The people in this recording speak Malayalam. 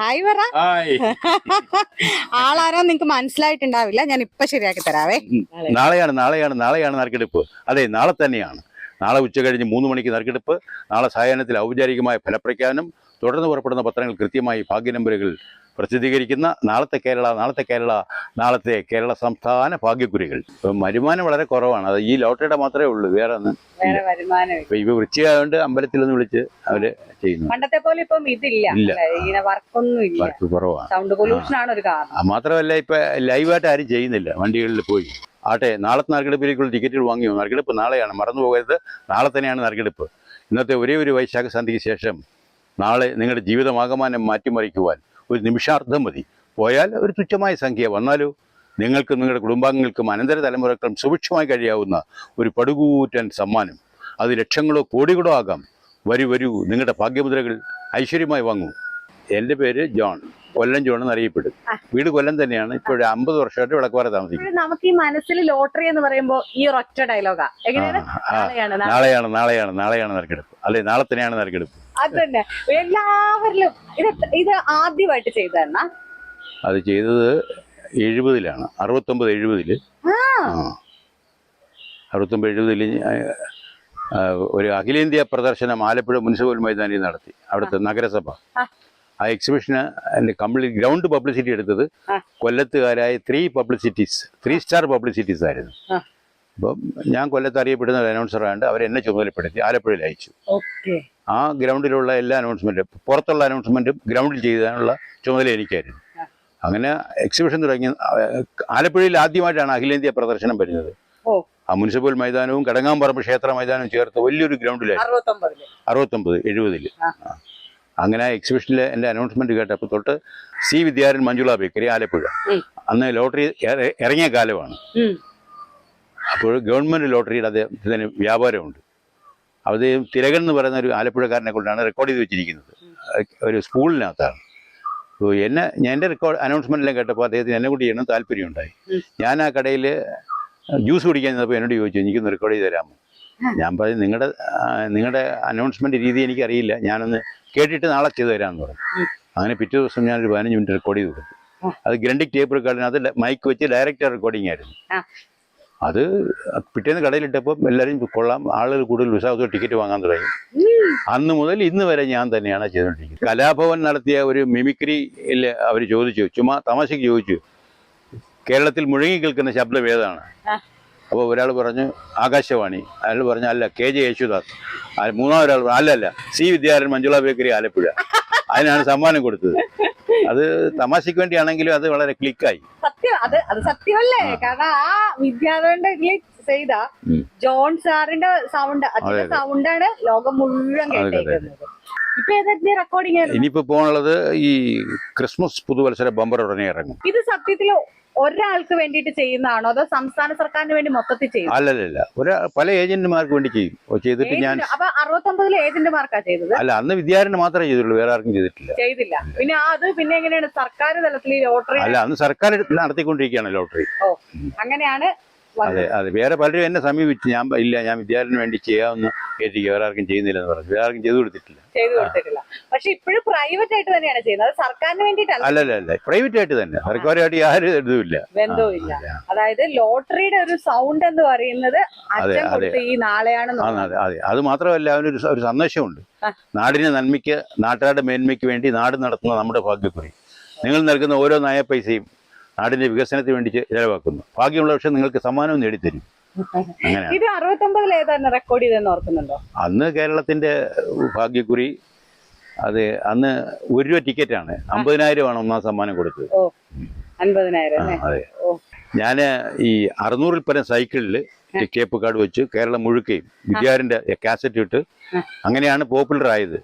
ഹായ് പറ ഹായ് ആളാരോ നിങ്ങക്ക് മനസ്സിലായിട്ടുണ്ടാവില്ല. ഞാൻ ഇപ്പൊ ശരിയാക്കി തരാവേ. നാളെയാണ് നാളെയാണ് നാളെയാണ് നറുക്കെടുപ്പ്. അതെ നാളെ തന്നെയാണ്. നാളെ ഉച്ച കഴിഞ്ഞ് മൂന്ന് മണിക്ക് നറുക്കെടുപ്പ്. നാളെ സായാഹ്നത്തിൽ ഔപചാരികമായ ഫലപ്രഖ്യാപനം. തുടർന്ന് പുറപ്പെടുന്ന പത്രങ്ങൾ കൃത്യമായി ഭാഗ്യ നമ്പറുകൾ പ്രസിദ്ധീകരിക്കുന്ന നാളത്തെ കേരള നാളത്തെ കേരള നാളത്തെ കേരള സംസ്ഥാന ഭാഗ്യക്കുരികൾ വരുമാനം വളരെ കുറവാണ്. അത് ഈ ലോട്ടറിയുടെ മാത്രമേ ഉള്ളൂ വേറെ ഒന്നും ഇപ്പൊ ഇവ വൃശ്ചികമായതുകൊണ്ട് അമ്പലത്തിൽ നിന്ന് വിളിച്ച് അവർ ചെയ്യുന്നു. പണ്ടത്തെ പോലെ ഇപ്പം ഇതില്ല. ഇല്ല. വർക്ക് കുറവാണ് സൗണ്ട് പൊല്യൂഷൻ ആണ് ഒരു കാരണം. മാത്രമല്ല ഇപ്പൊ ലൈവായിട്ട് ആരും ചെയ്യുന്നില്ല വണ്ടികളിൽ പോയി. ആട്ടെ നാളത്തെ നറുക്കെടുപ്പിലേക്കുള്ള ടിക്കറ്റുകൾ വാങ്ങിയോ? നറുക്കെടുപ്പ് നാളെയാണ്. മറന്നു പോകരുത്. നാളെ തന്നെയാണ് നറുക്കെടുപ്പ്. ഇന്നത്തെ ഒരേ ഒരു വൈശാഖ സന്ധിക്ക് ശേഷം നാളെ നിങ്ങളുടെ ജീവിതമാകമാനം മാറ്റിമറിക്കുവാൻ ഒരു നിമിഷാർത്ഥം മതി. പോയാൽ ഒരു തുച്ഛമായ സംഖ്യ വന്നാലോ? നിങ്ങൾക്കും നിങ്ങളുടെ കുടുംബാംഗങ്ങൾക്കും അനന്തര തലമുറക്കും സുഭിക്ഷമായി കഴിയാവുന്ന ഒരു പടുകൂറ്റൻ സമ്മാനം. അത് ലക്ഷങ്ങളോ കോടികളോ ആകാം. വരൂ വരൂ. നിങ്ങളുടെ ഭാഗ്യമുദ്രകൾ ഐശ്വര്യമായി വാങ്ങൂ. എന്റെ പേര് ജോൺ. കൊല്ലം ജോൺ എന്നറിയപ്പെടും. വീട് കൊല്ലം തന്നെയാണ്. ഇപ്പോൾ അമ്പത് വർഷമായിട്ട് വിളക്കുവാറ താമസിക്കും ഇപ്പോഴും നമുക്ക് ഈ മനസ്സിൽ ലോട്ടറി എന്ന് പറയുമ്പോൾ ഈ ഒരൊറ്റ ഡയലോഗാ എങ്ങനെയാണ്. നാളെയാണ് നാളെയാണ് നാളെയാണ് നറുക്കെടുപ്പ്. അല്ലെ നാളെ തന്നെയാണ് നറുക്കെടുപ്പ്. അത് തന്നെ എല്ലാവരിലും ഇത് ഇത് ആദ്യമായിട്ട് ചെയ്തതെന്നാ അത് ചെയ്തത് എഴുപതിലാണ്. അറുപത്തൊമ്പത് എഴുപതിൽ. അറുപത്തൊമ്പത് എഴുപതിൽ ഒരു അഖിലേന്ത്യാ പ്രദർശനം ആലപ്പുഴ മുനിസിപ്പൽ മൈതാനിയിൽ നടത്തി. അവിടുത്തെ നഗരസഭ. ആ. എക്സിബിഷന് കംപ്ലീറ്റ് ഗ്രൗണ്ട് പബ്ലിസിറ്റി എടുത്തത് കൊല്ലത്തുകാരായ three publicities three star publicities ആയിരുന്നു. അപ്പം ഞാൻ കൊല്ലത്ത് അറിയപ്പെടുന്ന ഒരു അനൗൺസർ ആയതുകൊണ്ട് അവരെന്നെ ചുമതലപ്പെടുത്തി ആലപ്പുഴയിൽ അയച്ചു. ഓക്കെ. ആ ഗ്രൗണ്ടിലുള്ള എല്ലാ അനൗൺസ്മെന്റും പുറത്തുള്ള അനൗൺസ്മെന്റും ഗ്രൗണ്ടിൽ ചെയ്യാനുള്ള ചുമതല എനിക്കായിരുന്നു. അങ്ങനെ എക്സിബിഷൻ തുടങ്ങി ആലപ്പുഴയിൽ ആദ്യമായിട്ടാണ് അഖിലേന്ത്യാ പ്രദർശനം വരുന്നത്. ആ മുനിസിപ്പൽ മൈതാനവും കടങ്ങാമ്പറമ്പ് ക്ഷേത്ര മൈതാനവും ചേർത്ത് വലിയൊരു ഗ്രൗണ്ടിലായിരുന്നു. അറുപത്തൊമ്പത് എഴുപതിൽ. അങ്ങനെ ആ. എക്സിബിഷനിലെ എന്റെ അനൗൺസ്മെന്റ് കേട്ടപ്പോൾ തൊട്ട് സി വിദ്യാരൻ മഞ്ജുള ബേക്കറി ആലപ്പുഴ. അന്ന് ലോട്ടറി ഇറ- ഇറങ്ങിയ കാലമാണ്. അപ്പോൾ ഗവൺമെന്റ് ലോട്ടറിയുടെ അദ്ദേഹത്തിന് വ്യാപാരമുണ്ട്. അദ്ദേഹം തിലകൻ എന്ന് പറയുന്ന ഒരു ആലപ്പുഴക്കാരനെ കൊണ്ടാണ് റെക്കോർഡ് ചെയ്ത് വെച്ചിരിക്കുന്നത്. ഒരു സ്കൂളിനകത്താണ്. അപ്പോൾ എന്നെ ഞാൻ എന്റെ റെക്കോർഡ് അനൗൺസ്മെന്റെല്ലാം കേട്ടപ്പോൾ അദ്ദേഹത്തിന് എന്നെ കൂടി ചെയ്യണം താല്പര്യമുണ്ടായി. ഞാൻ ആ കടയിൽ ജ്യൂസ് കുടിക്കാൻ ചെന്നപ്പോൾ എന്നോട് ചോദിച്ചു എനിക്കൊന്ന് റെക്കോർഡ് ചെയ്ത് തരാമോ? ഞാൻ പറഞ്ഞു നിങ്ങളുടെ നിങ്ങളുടെ അനൗൺസ്മെന്റ് രീതി എനിക്കറിയില്ല. ഞാനൊന്ന് കേട്ടിട്ട് നാളെ ചെയ്തു തരാമെന്ന് പറഞ്ഞു. അങ്ങനെ പിറ്റേ ദിവസം ഞാനൊരു പതിനഞ്ച് മിനിറ്റ് റെക്കോർഡ് ചെയ്ത് കൊടുത്തു. അത് ഗ്രണ്ടിക് ടേപ്പ് റെക്കോർഡിനകത്ത് മൈക്ക് വെച്ച് ഡയറക്റ്റ് റെക്കോർഡിംഗ് ആയിരുന്നു. അത് പിറ്റേന്ന് കടയിലിട്ടപ്പോൾ എല്ലാവരും കൊള്ളാം ആളുകൾ കൂടുതൽ ഉത്സാഹത്തോടെ ടിക്കറ്റ് വാങ്ങാൻ തുടങ്ങി. അന്ന് മുതൽ ഇന്ന് വരെ ഞാൻ തന്നെയാണ് ചെയ്തുകൊണ്ടിരിക്കുന്നത്. കലാഭവൻ നടത്തിയ ഒരു മിമിക്രിയിൽ അവർ ചോദിച്ചു ചുമ്മാ തമാശയ്ക്ക് ചോദിച്ചു കേരളത്തിൽ മുഴങ്ങി കേൾക്കുന്ന ശബ്ദം ഏതാണ്? അപ്പോൾ ഒരാൾ പറഞ്ഞു ആകാശവാണി. അയാൾ പറഞ്ഞു അല്ല കെ ജെ യേശുദാസ്. മൂന്നാമൊരാൾ അല്ല അല്ല സി വിദ്യാരൻ മഞ്ജുള ബേക്കറി ആലപ്പുഴ. അതിനാണ് സമ്മാനം കൊടുത്തത്. അത് തമാശയ്ക്ക് വേണ്ടിയാണെങ്കിലും അത് വളരെ ക്ലിക്കായി. സത്യം അത് അത് സത്യമല്ലേ? കാരണം ആ വിദ്യാധരന്റെ ക്ലിക്ക് ചെയ്ത ജോൺ സാറിന്റെ സൗണ്ട് അതിന്റെ അതെ. സൗണ്ടാണ് ലോകം മുഴുവൻ ഇനിയിപ്പോ. കേട്ടേക്കുന്നത്. ഇനിയിപ്പോൾ പോകാനുള്ളത് ഈ ക്രിസ്മസ് പുതുവത്സര ബമ്പർ ഉടനെ ഇറങ്ങും. ഇത് സത്യത്തിൽ ഒരാൾക്ക് വേണ്ടിയിട്ട് ചെയ്യുന്നതാണോ? അതോ സംസ്ഥാന സർക്കാരിന് വേണ്ടി മൊത്തത്തിൽ ചെയ്യും? അല്ലല്ല ഒരു പല ഏജന്റുമാർക്ക് വേണ്ടി ചെയ്യും. ചെയ്തിട്ട് ഞാൻ അപ്പൊ അറുപത്തൊമ്പതിൽ ഏജന്റുമാർക്കാ ചെയ്തത്? അല്ല അന്ന് വിദ്യാരന് മാത്രമേ ചെയ്തിട്ടുള്ളൂ വേറെ ആർക്കും ചെയ്തിട്ടില്ല. ചെയ്തില്ല. പിന്നെ അത് പിന്നെ എങ്ങനെയാണ്? സർക്കാർ തലത്തിൽ ഈ ലോട്ടറി അല്ല അന്ന് സർക്കാർ നടത്തിക്കൊണ്ടിരിക്കുകയാണ് ലോട്ടറി. ഓ അങ്ങനെയാണ് അതെ അതെ. വേറെ പലരും എന്നെ സമീപിച്ചു. ഞാൻ ഇല്ല ഞാൻ വിദ്യാർത്ഥിന് വേണ്ടി ചെയ്യാമെന്ന് കേട്ടിരിക്കുക വേറെ ആർക്കും ചെയ്യുന്നില്ല എന്ന് പറഞ്ഞു. വേറെ ആർക്കും ചെയ്തു കൊടുത്തിട്ടില്ല. ചെയ്തു കൊടുത്തിട്ടില്ല. പക്ഷെ ഇപ്പോഴും പ്രൈവറ്റ് ആയിട്ട് തന്നെയാണ് ചെയ്യുന്നത്. സർക്കാരിന് വേണ്ടിയിട്ടല്ല. അല്ല അല്ല പ്രൈവറ്റ് ആയിട്ട് തന്നെ. സർക്കാരുമായിട്ട് യാതൊരു ഇതുമില്ല. ബന്ധവുമില്ല. അതെ, അതായത് ലോട്ടറിയുടെ ഒരു സൗണ്ട് എന്ന് പറയുന്നത് അച്ഛൻ അതെ, അതെ. ഈ നാളെയാണ് അതെ അതെ. അത് മാത്രമല്ല അവനൊരു ഒരു സന്ദേശമുണ്ട്. നാടിന്റെ നാടിന് നന്മയ്ക്ക് നാട്ടുകാരുടെ മേന്മയ്ക്ക് വേണ്ടി നാട് നടത്തുന്ന നമ്മുടെ ഭാഗ്യക്കുറി. നിങ്ങൾ നൽകുന്ന ഓരോ നയ പൈസയും നാടിന്റെ വികസനത്തിന് വേണ്ടി ചെലവാക്കുന്നു. ബാക്കിയുള്ള പക്ഷെ നിങ്ങൾക്ക് സമ്മാനവും നേടിത്തരും. അങ്ങനെയാണ്. ഇത് അറുപത്തൊമ്പതിൽ ഏതാണ് റെക്കോർഡ് ചെയ്തെന്ന് ഓർക്കുന്നുണ്ടോ? അന്ന് കേരളത്തിന്റെ ഭാഗ്യക്കുറി അത് അന്ന് ഒരു രൂപ ടിക്കറ്റാണ് അമ്പതിനായിരമാണ് ഒന്നാം സമ്മാനം കൊടുത്തത്. അതെ. ഞാൻ ഈ അറുന്നൂറിൽ പരം സൈക്കിളിൽ കേപ്പ് കാർഡ് വെച്ച് കേരളം മുഴുക്കുകയും വിദ്യാരന്റെ കാസറ്റ് ഇട്ട് അങ്ങനെയാണ് പോപ്പുലർ ആയത്.